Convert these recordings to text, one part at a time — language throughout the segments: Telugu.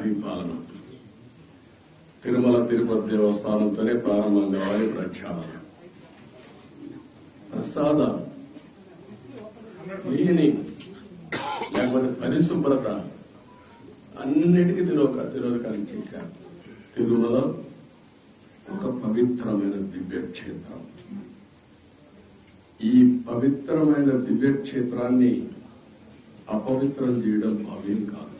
పరిపాలన తిరుమల తిరుపతి దేవస్థానంతోనే ప్రారంభం కావాలి ప్రక్షాళన ప్రసాద లేకపోతే పరిశుభ్రత అన్నిటికీ తిరోక తిరోధకాన్ని చేశారు. తిరుమల ఒక పవిత్రమైన దివ్యక్షేత్రం. ఈ పవిత్రమైన దివ్యక్షేత్రాన్ని అపవిత్రం చేయడం భావ్యం కాదు.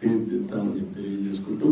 తీర్చిదిద్దామని తెలియజేసుకుంటూ